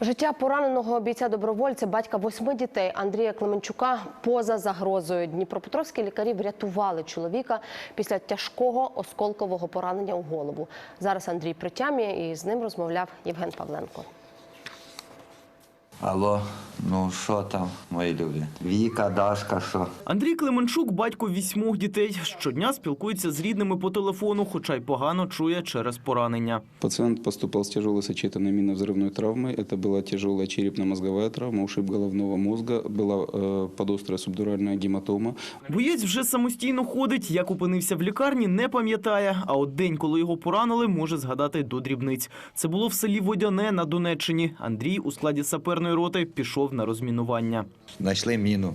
Життя пораненого бійця добровольця, батька восьми дітей Андрія Клеменчука поза загрозою. Дніпропетровські лікарі врятували чоловіка після тяжкого осколкового поранення у голову. Зараз Андрій при тямі і з ним розмовляв Євген Павленко. Алло, ну що там, мої люди? Віка, Дашка, що? Андрій Клименчук, батько вісьмох дітей, щодня спілкується з рідними по телефону, хоча й погано чує через поранення. Пациент поступал с тяжелой сочетанной минно-взрывной травмой. Это была тяжелая черепно-мозговая травма, ушиб головного мозга, была э, подострая субдуральная гематома. Боєць вже самостійно ходить, як опинився в лікарні, не пам'ятає. А от день, коли його поранили, може згадати до дрібниць. Це було в селі Водяне на Донеччині. Андрій у складі саперної роти пішов на розмінування. Знайшли міну.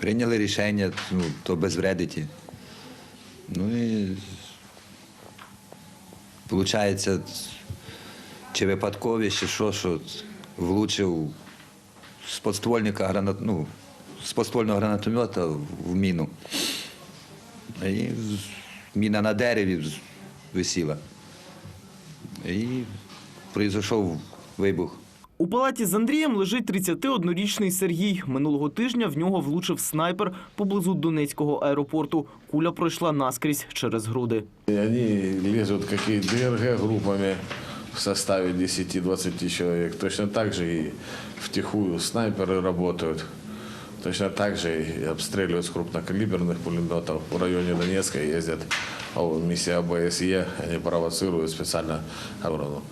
Прийняли рішення, ну, то безвредиті. Ну і виходить, чи випадкові, чи що, що влучив з подствольника гранат, ну, з подствольного гранатомета в міну. І міна на дереві висіла. І прийшов вибух. У палаті з Андрієм лежить 31-річний Сергій. Минулого тижня в нього влучив снайпер поблизу Донецького аеропорту. Куля пройшла наскрізь через груди. И они лезут какие ДРГ группами в составе 10-20 человек. Точно так же и втихую снайперы работают. Точно так же и обстреливают с крупнокалиберных пулеметов. В районе Донецка ездят а вот миссия ОБСЕ, они провоцируют оборону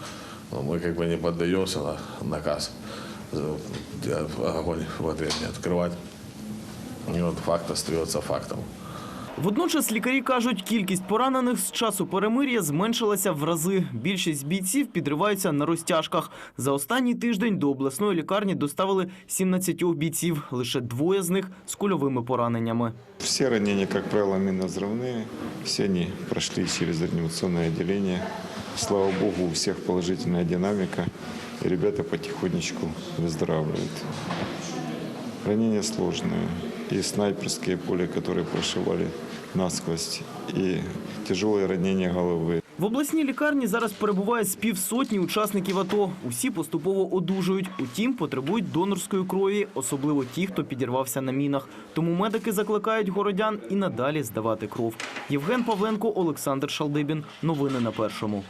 Но мы как бы не поддаемся на наказ э, огонь в ответ не открывать. И вот факт остается фактом. Водночас лікарі кажуть, кількість поранених з часу перемир'я зменшилася в рази. Більшість бійців підриваються на розтяжках. За останній тиждень до обласної лікарні доставили 17 бійців. Лише двоє з них з кульовими пораненнями. Все ранения, как правило, минно-взрывные. Все они прошли через реанимационное отделение. Слава богу, у всех положительная динамика. И ребята потихонечку выздоравливают. Ранения сложные. И снайперские пули, которые прошивали насквозь. И тяжелые ранения головы. В обласній лікарні зараз перебуває з півсотні учасників АТО. Усі поступово одужують. Утім, потребують донорської крові, особливо ті, хто підірвався на мінах. Тому медики закликають городян і надалі здавати кров. Євген Павленко, Олександр Шалдибін. Новини на першому.